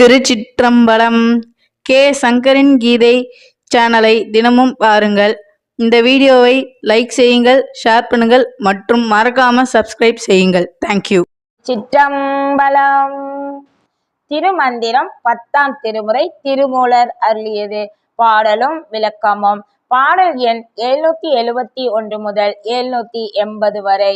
திருச்சிற்றம்பலம் K. சங்கரின் கீதை சேனலை தினமும் பாருங்கள். இந்த வீடியோவை லைக் செய்யுங்கள் ஷேர் பண்ணுங்கள் மற்றும் மறக்காம சப்ஸ்கிரைப் செய்யுங்கள். தேங்க்யூ சிற்றம்பலம் திருமந்திரம் பத்தாம் திருமுறை திருமூலர் அருளியது. பாடலும் விளக்கமும். பாடல் எண் எழுநூத்தி எழுபத்தி ஒன்று முதல் எழுநூத்தி எண்பது வரை.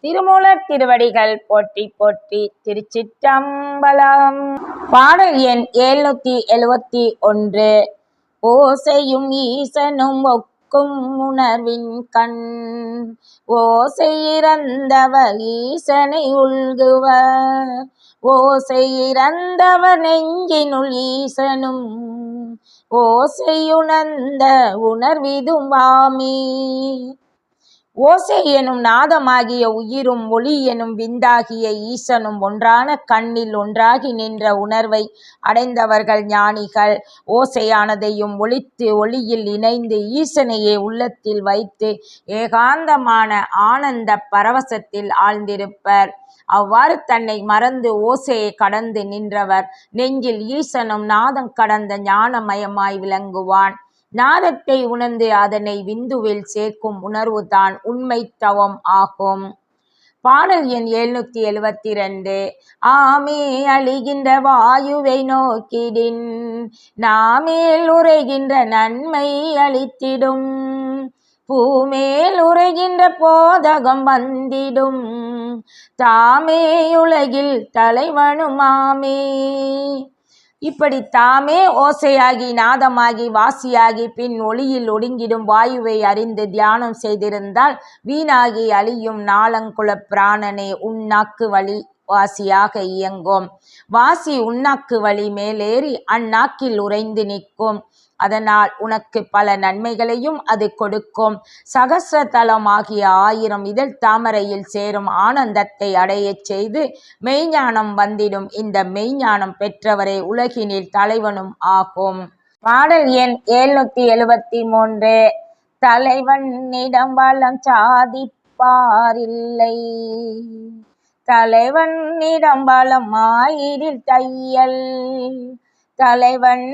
திருமூலர் திருவடிகள் போற்றி போற்றி திருச்சிற்றம்பலம். பாடல் எண் எழுநூத்தி எழுபத்தி ஒன்று. ஓசையும் ஈசனும் ஒக்கும் உணர்வின் கண். ஓசை இறந்தவர் ஈசனை உள்குவர். ஓசை இறந்தவர் நெஞ்சினுள் ஈசனும். ஓசையுணர்ந்த உணர்விதும் வாமி ஓசை எனும் நாதமாகிய உயிரும் ஒளி எனும் விந்தாகிய ஈசனும் ஒன்றான கண்ணில் ஒன்றாகி நின்ற உணர்வை அடைந்தவர்கள் ஞானிகள். ஓசையானதையும் ஒழித்து ஒளியில் இணைந்து ஈசனையே உள்ளத்தில் வைத்து ஏகாந்தமான ஆனந்த பரவசத்தில் ஆழ்ந்திருப்பர். அவ்வாறு தன்னை மறந்து ஓசையை கடந்து நின்றவர். நெஞ்சில் ஈசனும் நாதம் கடந்த ஞானமயமாய் விளங்குவான். நாதத்தை உணர்ந்து அதனை விந்துவில் சேர்க்கும் உணர்வுதான் உண்மை தவம் ஆகும். பாடல் எண் எழுநூத்தி எழுவத்தி ரெண்டு ஆமே அழிகின்ற வாயுவை நோக்கிடின் நாமேல் உரைகின்ற நன்மை அளித்திடும். பூமேல் உரைகின்ற போதகம் வந்திடும். தாமே உலகில் தலைவனுமாமே. இப்படி தாமே ஓசையாகி நாதமாகி வாசியாகி பின் ஒளியில் ஒடுங்கிடும் வாயுவை அறிந்து தியானம் செய்திருந்தால் வீணாகி அழியும் நாளங்குல பிராணனே உன்னாக்கு வழி வாசியாக இயங்கும். வாசி உன்னாக்கு வழி மேலேறி அந்நாக்கில் உறைந்து நிற்கும். அதனால் உனக்கு பல நன்மைகளையும் அது கொடுக்கும். சகசிரதலமாகிய ஆயிரம் இதழ் தாமரையில் சேரும் ஆனந்தத்தை அடையச் செய்து மெய்ஞானம் வந்திடும். இந்த மெய்ஞானம் பெற்றவரே உலகினில் தலைவனும் ஆகும். பாடல் எண் எழுநூத்தி எழுபத்தி மூன்று. தலைவனிடம் வளம் சாதிப்பாரில்லை. தலைவனிடம் வளம் ஆயிரில் தையல். தலைவன்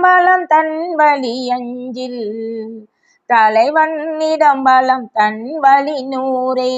வளம் தன் வழி அஞ்சில். தலைவனிடம் வளம் தன் வழி நூறே.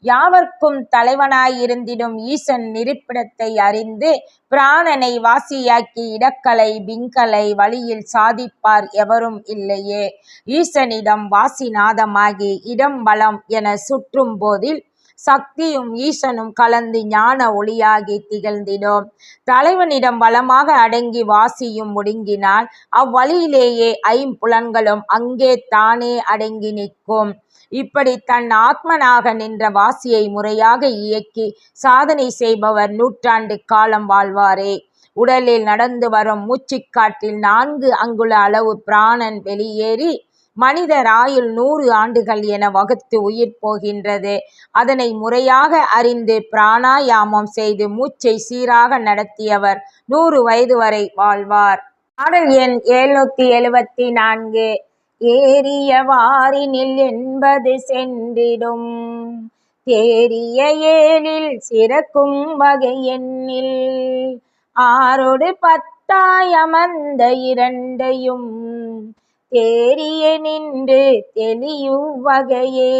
யாவர்க்கும் தலைவனாயிருந்திடும் ஈசன் இருப்பிடத்தை அறிந்து பிராணனை வாசியாக்கி இடக்கலை பிங்கலை வழியில் சாதிப்பார் எவரும் இல்லையே. ஈசனிடம் வாசிநாதமாகி இடம் பலம் என சுற்றும் போதில் சக்தியும் ஈசனும் கலந்து ஞான ஒளியாகி திகழ்ந்திடும். தலைவனிடம் வளமாக அடங்கி வாசியும் ஒடுங்கினால் அவ்வழியிலேயே ஐம்புலன்களும் அங்கே தானே அடங்கி நிற்கும். இப்படி தன் ஆத்மனாக நின்ற வாசியை முறையாக இயக்கி சாதனை செய்பவர் நூற்றாண்டு காலம் வாழ்வாரே. உடலில் நடந்து வரும் மூச்சுக்காற்றில் நான்கு அங்குல அளவு பிராணன் வெளியேறி மனிதர் ஆயுள் நூறு ஆண்டுகள் என வகுத்து உயிர் போகின்றது. அதனை முறையாக அறிந்து பிராணாயாமம் செய்து மூச்சை சீராக நடத்தியவர் நூறு வயது வரை வாழ்வார். பாடல் எண் எழுநூத்தி எழுவத்தி நான்கு. ஏறிய வாரினில் என்பது சென்றிடும். தேறிய ஏனில் சிறக்கும் வகை எண்ணில். ஆறோடு பத்தாய் அமர்ந்த இரண்டையும் தேறிய நின்று தெளியுவகையே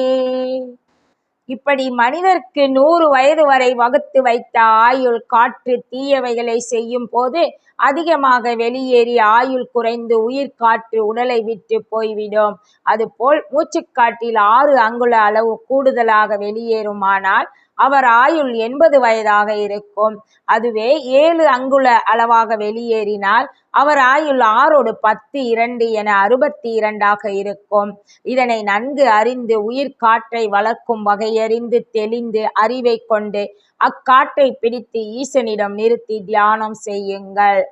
இப்படி மனிதர்க்கு நூறு வயது வரை வகுத்து வைத்த ஆயுள் காற்று தீயவைகளை செய்யும் போது அதிகமாக வெளியேறி ஆயுள் குறைந்து உயிர் காற்று உடலை விட்டு போய்விடும். அதுபோல் மூச்சுக்காற்றில் ஆறு அங்குல அளவு கூடுதலாக வெளியேறுமானால் அவர் ஆயுள் எண்பது வயதாக இருக்கும். அதுவே ஏழு அங்குல அளவாக வெளியேறினால் அவர் ஆயுள் ஆறோடு பத்து இரண்டு என அறுபத்தி இரண்டாக இருக்கும். இதனை நன்கு அறிந்து உயிர் காற்றை வளர்க்கும் வகையறிந்து தெளிந்து அறிவை கொண்டு அக்காற்றை பிடித்து ஈசனிடம் நிறுத்தி தியானம் செய்யுங்கள்.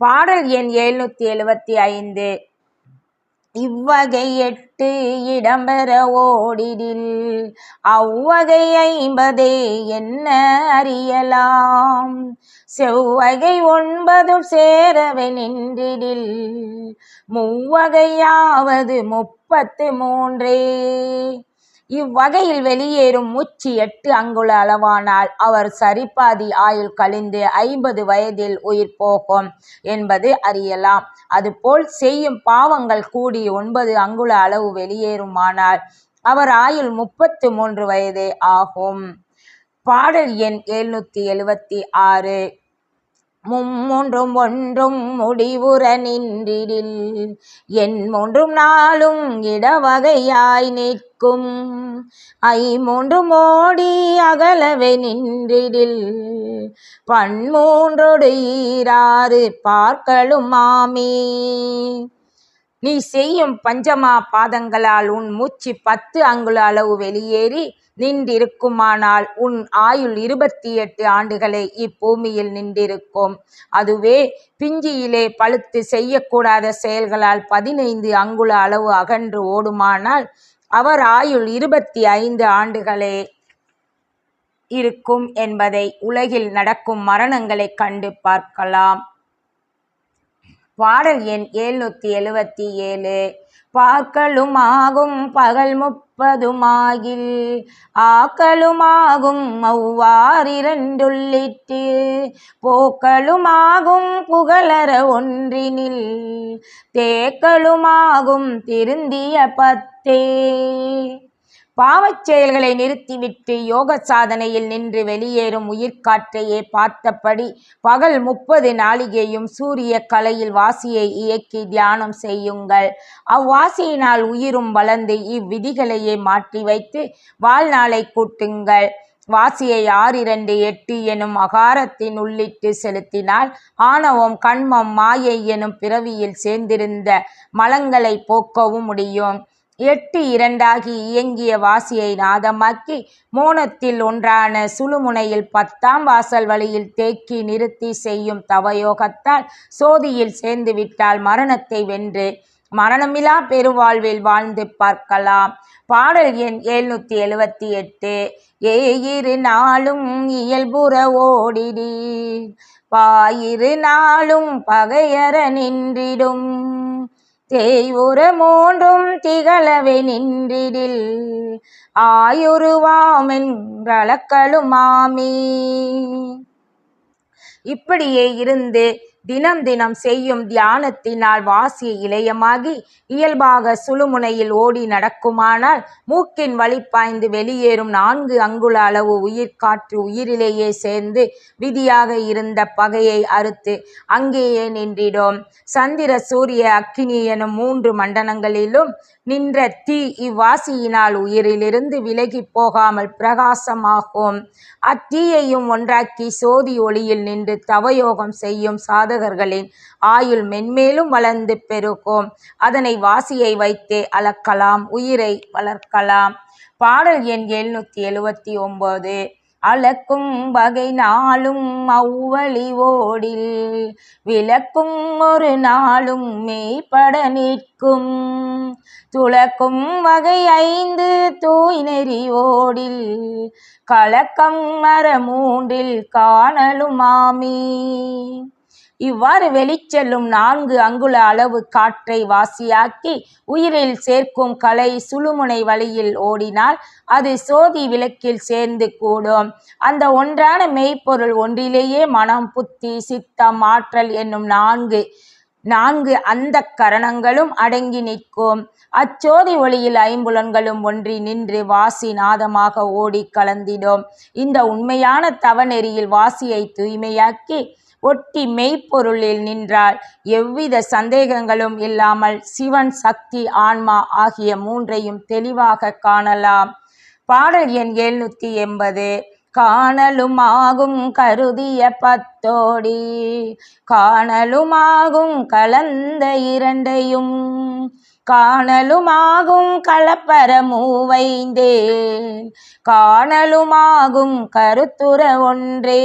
பாடல் எண் எழுநூத்தி எழுபத்தி ஐந்து. இவ்வகை எட்டு இடம்பெற ஓடிடில் அவ்வகை ஐம்பதே என்ன அறியலாம்? செவ்வகை ஒன்பதும் சேரவை நின்றிடில் மூவகையாவது முப்பத்து மூன்றே. இவ்வகையில் வெளியேறும் மூச்சு எட்டு அங்குல அளவானால் அவர் சரிபாதி ஆயுள் கழிந்து ஐம்பது வயதில் உயிர் போகும் என்பது அறியலாம். அதுபோல் செய்யும் பாவங்கள் கூடி ஒன்பது அங்குல அளவு வெளியேறுமானால் அவர் ஆயுள் முப்பத்து மூன்று வயதே ஆகும். பாடல் எண் எழுநூத்தி எழுவத்தி ஆறு. மும்மூன்றும் ஒன்றும் முடிவுற நின்றிடில் என் மூன்றும் நாளும் இடவகையாய் நிற்கும். ஐ மூன்றும் ஓடி அகலவை நின்றிடில் பன்மூன்றோடு ஈராறு பார்க்கலும் மாமி. நீ செய்யும் பஞ்சமா பாதங்களால் உன் மூச்சு பத்து அங்குல அளவு வெளியேறி நின்றிருக்குமானால் உன் ஆயுள் இருபத்தி எட்டு ஆண்டுகளே இப்பூமியில் நின்றிருக்கும். அதுவே பிஞ்சியிலே பழுத்து செய்யக்கூடாத செயல்களால் பதினைந்து அங்குல அளவு அகன்று ஓடுமானால் அவர் ஆயுள் இருபத்தி ஐந்து ஆண்டுகளே இருக்கும் என்பதை உலகில் நடக்கும் மரணங்களை கண்டு பார்க்கலாம். பாடல் எண் எழுநூத்தி எழுபத்தி ஏழு. பாக்களுமாகும் பகல் முப்பதுமாகில் ஆக்களுமாகும் அவ்வாறிரண்டுள்ளிட்டு போக்களுமாகும் புகழற ஒன்றினில். தேக்களுமாகும் திருந்திய பத்தே. பாவச் செயல்களை நிறுத்திவிட்டு யோக சாதனையில் நின்று வெளியேறும் உயிர்காற்றையே பார்த்தபடி பகல் முப்பது நாளிகையும் சூரிய கலையில் வாசியை இயக்கி தியானம் செய்யுங்கள். அவ்வாசியினால் உயிரும் வளர்ந்து இவ்விதிகளையே மாற்றி வைத்து வாழ்நாளை கூட்டுங்கள். வாசியை ஆறிரண்டு எட்டு எனும் அகாரத்தின் உள்ளிட்டு செலுத்தினால் ஆணவம் கண்மம் மாயை எனும் பிறவியில் சேர்ந்திருந்த மலங்களை போக்கவும் முடியும். எட்டு இரண்டாகி இயங்கிய வாசியை நாதமாக்கி மோனத்தில் ஒன்றான சுழுமுனையில் பத்தாம் வாசல் வழியில் தேக்கி நிறுத்தி செய்யும் தவயோகத்தால் சோதியில் சேர்ந்து விட்டால் மரணத்தை வென்று மரணமிலா பெருவாழ்வில் வாழ்ந்து பார்க்கலாம். பாடல் எண் எழுநூத்தி எழுவத்தி எட்டு. ஏயிரு நாளும் இயல்புற ஓடிடி பாயிரு நாளும் பகையற நின்றிடும். தேய்வுற மூன்றும் திகழவே நின்றிடில். ஆயுருவாமென்றளக்களுமாமி இப்படியே இருந்து தினம் தினம் செய்யும் தியானத்தினால் வாசி இளையமாகி இயல்பாக சுழுமுனையில் ஓடி நடக்குமானால் மூக்கின் வழிப்பாய்ந்து வெளியேறும் நான்கு அங்குல அளவு உயிர் காற்று உயிரிலேயே சேர்ந்து விதியாக இருந்த பகையை அறுத்து அங்கேயே நின்றிடும். சந்திர சூரிய அக்கினி எனும் மூன்று மண்டலங்களிலும் நின்ற தீ இவ்வாசியினால் உயிரிலிருந்து விலகி போகாமல் பிரகாசமாகும். அத்தீயையும் ஒன்றாக்கி சோதி ஒளியில் நின்று தவயோகம் செய்யும் சாதகர்களின் ஆயுள் மென்மேலும் வளர்ந்து பெருக்கும். அதனை வாசியை வைத்தே அளக்கலாம் உயிரை வளர்க்கலாம். பாடல் எண் எழுநூத்தி எழுவத்தி ஒன்பது அளக்கும் வகை நாளும் அவ்வழி ஓடில் விளக்கும் ஒரு நாளும் மெய்ப்பட நிற்கும். துளக்கும் வகை ஐந்து தூய் நெறி ஓடில் கலக்கம் மர மூன்றில் காணலுமாமி இவ்வாறு வெளிச்செல்லும் நான்கு அங்குல அளவு காற்றை வாசியாக்கி உயிரில் சேர்க்கும் கலை சுழுமுனை வழியில் ஓடினால் அது சோதி விளக்கில் சேர்ந்து கூடும். அந்த ஒன்றான மெய்ப்பொருள் ஒன்றிலேயே மனம் புத்தி சித்தம் ஆற்றல் என்னும் நான்கு நான்கு அந்த கரணங்களும் அடங்கி நிற்கும். அச்சோதி ஒளியில் ஐம்புலன்களும் ஒன்றி நின்று வாசி நாதமாக ஓடி கலந்திடும். இந்த உண்மையான தவநெறியில் வாசியை தூய்மையாக்கி ஒட்டி மெய்ப்பொருளில் நின்றால் எவ்வித சந்தேகங்களும் இல்லாமல் சிவன் சக்தி ஆன்மா ஆகிய மூன்றையும் தெளிவாக காணலாம். பாடல் எண் எழுநூத்தி எண்பது. காணலுமாகும் கருதிய பத்தோடி. காணலுமாகும் கலந்த இரண்டையும். காணலுமாகும் கலப்பர மூவைந்தே காணலுமாகும் கருத்துற ஒன்றே.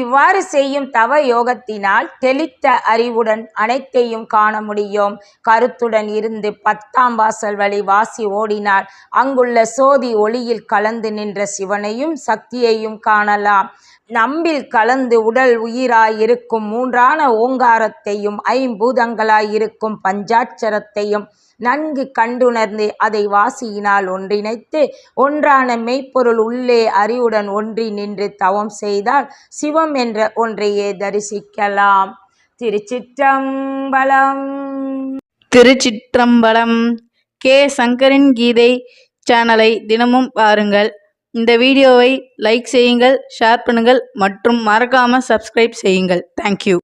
இவ்வாறு செய்யும் தவ யோகத்தினால் தெளித்த அறிவுடன் அனைத்தையும் காண முடியும். கருத்துடன் இருந்து பத்தாம் வாசல் வழி வாசி ஓடினால் அங்குள்ள சோதி ஒளியில் கலந்து நின்ற சிவனையும் சக்தியையும் காணலாம். நம்பில் கலந்து உடல் உயிராய் இருக்கும் மூன்றான ஓங்காரத்தையும் ஐம்பூதங்களாய் இருக்கும் பஞ்சாட்சரத்தையும் நன்கு கண்டுணர்ந்து அதை வாசியினால் ஒன்றிணைத்து ஒன்றான மெய்ப்பொருள் உள்ளே அறிவுடன் ஒன்றி நின்று தவம் செய்தால் சிவம் என்ற ஒன்றையே தரிசிக்கலாம். திருச்சிற்றம்பலம். திருச்சிற்றம்பலம். கே. சங்கரின் கீதை சேனலை தினமும் பாருங்கள். இந்த வீடியோவை லைக் செய்யுங்கள் ஷேர் பண்ணுங்கள் மற்றும் மறக்காமல் சப்ஸ்கிரைப் செய்யுங்கள். தேங்க்யூ